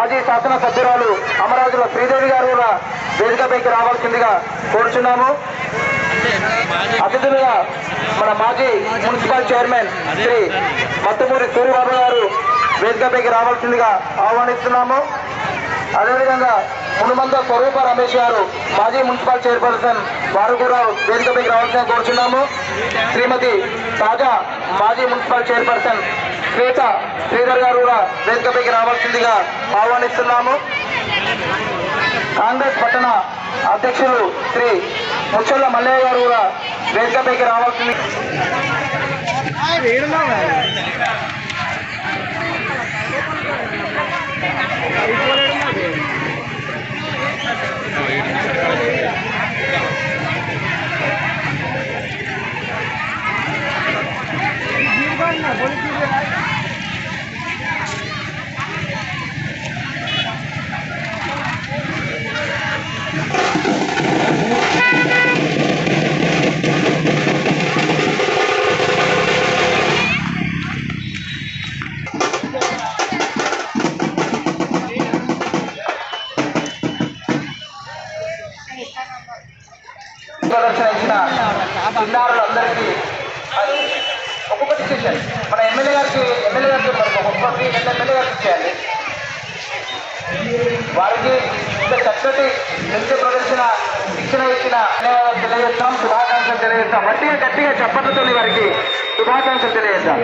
మాజీ శాసన సభ్యురాలు అమరాజుల శ్రీదేవి గారు కూడా వేదికపైకి రావాల్సిందిగా కోరుచున్నాము. అతిథులుగా మన మాజీ మున్సిపల్ చైర్మన్ శ్రీ మత్తుమూరి సూర్యబాబు గారు వేదికపైకి రావాల్సిందిగా ఆహ్వానిస్తున్నాము. అదేవిధంగా మునుమంద స్వరూప రమేష్ గారు మాజీ మున్సిపల్ చైర్పర్సన్ వారు కూడా వేదికపైకి రావాల్సిన కోరుచున్నాము. శ్రీమతి తాజా మాజీ మున్సిపల్ చైర్పర్సన్ శ్వేత శ్రీధర్ గారు కూడా వేదికపైకి రావాల్సిందిగా ఆహ్వానిస్తున్నాము. కాంగ్రెస్ పట్టణ అధ్యక్షులు శ్రీ ముచ్చల్ల మల్లయ్య గారు కూడా వేదికపైకి రావాల్సింది. ప్రదర్శన ఇచ్చిన చిన్నారులందరికీ అది ఒక్కొక్కటి ఇచ్చేయండి మన ఎమ్మెల్యే గారికి ఎమ్మెల్యే గారికి మరి ఒక్కొక్కటి ఎమ్మెల్యే గారికి చేయాలి వారికి ఇంత చక్కటి నృత్య ప్రదర్శన శిక్షణ ఇచ్చిన ధన్యవాదాలు తెలియజేస్తాం శుభాకాంక్షలు తెలియజేస్తాం. గట్టిగా గట్టిగా చప్పట్లతో వారికి శుభాకాంక్షలు తెలియజేస్తాం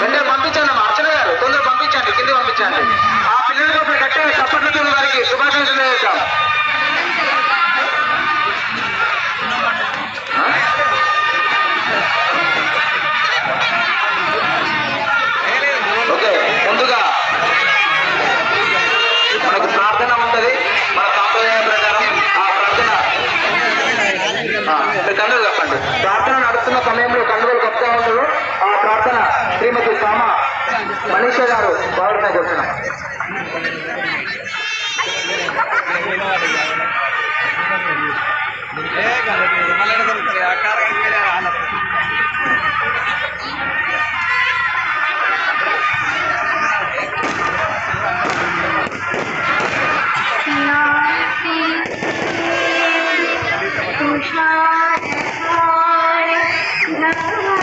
వెంటనే పంపించండి అర్చన గారు తొందరగా పంపించండి కింద పంపించండి. ఆ పిల్లలకి ఒక గట్టిగా చప్పట్లతో వారికి శుభ మనీష గారు వారిని కూర్చున్నాం ధన్యవాదాలు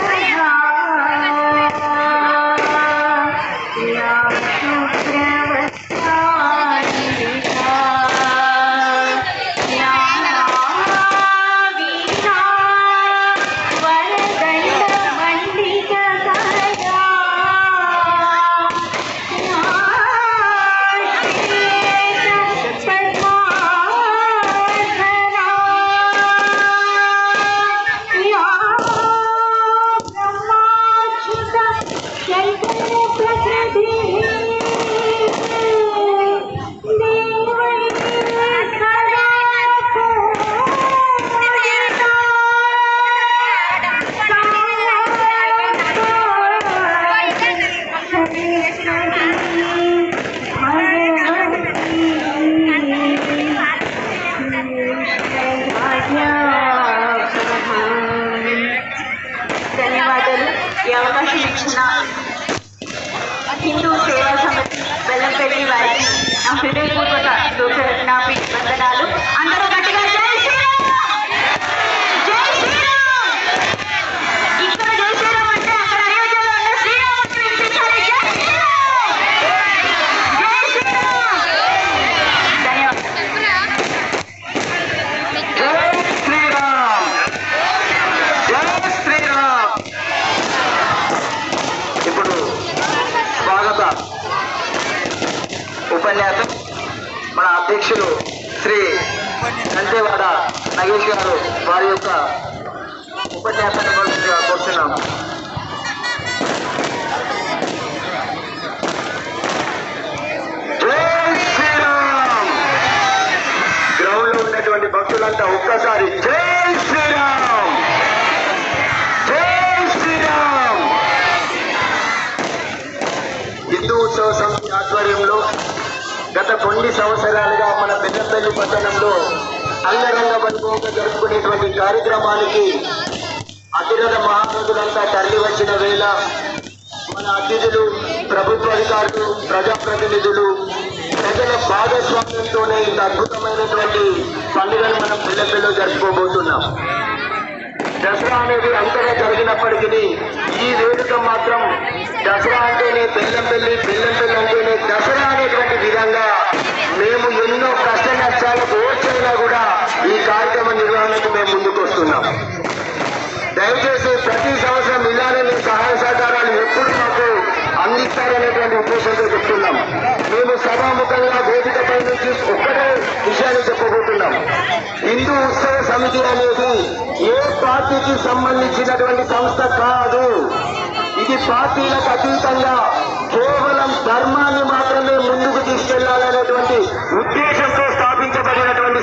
అధ్యక్షులు శ్రీ దంతేవాడ నగేష్ గారు వారి యొక్క ఉపన్యాసాన్ని కోరుతున్నాము గ్రౌండ్లో ఉన్నటువంటి భక్తులంతా ఒక్కసారి జై శ్రీరామ్! కొన్ని సంవత్సరాలుగా మన పెద్దపల్లి పట్టణంలో అంగరంగ వైభవంగా జరుపుకునేటువంటి కార్యక్రమానికి అతిరథ మహారథులంతా తరలి వచ్చిన వేళ మన అతిథులు ప్రభుత్వ అధికారులు ప్రజాప్రతినిధులు ప్రజల భాగస్వామ్యంతోనే ఇంత అద్భుతమైనటువంటి పండుగను మనం పిల్లపిల్లో జరుపుకోబోతున్నాం. దసరా అనేది అంతగా జరిగినప్పటికీ ఈ వేడుక మాత్రం దసరా అంటేనే బెల్లంపల్లి బెల్లంపల్లి అంటేనే దసరా అందిస్తారనేటువంటి ఉద్దేశంతో చెప్తున్నాం. మేము సభాముఖంగా వేదికపై నుంచి ఒక్కటే విషయాన్ని చెప్పబోతున్నాం హిందూ ఉత్సవ సమితి అనేది ఏ పార్టీకి సంబంధించినటువంటి సంస్థ కాదు. ఇది పార్టీలకు అతీతంగా కేవలం ధర్మాన్ని మాత్రమే ముందుకు తీసుకెళ్ళాలనేటువంటి ఉద్దేశంతో స్థాపించబడినటువంటి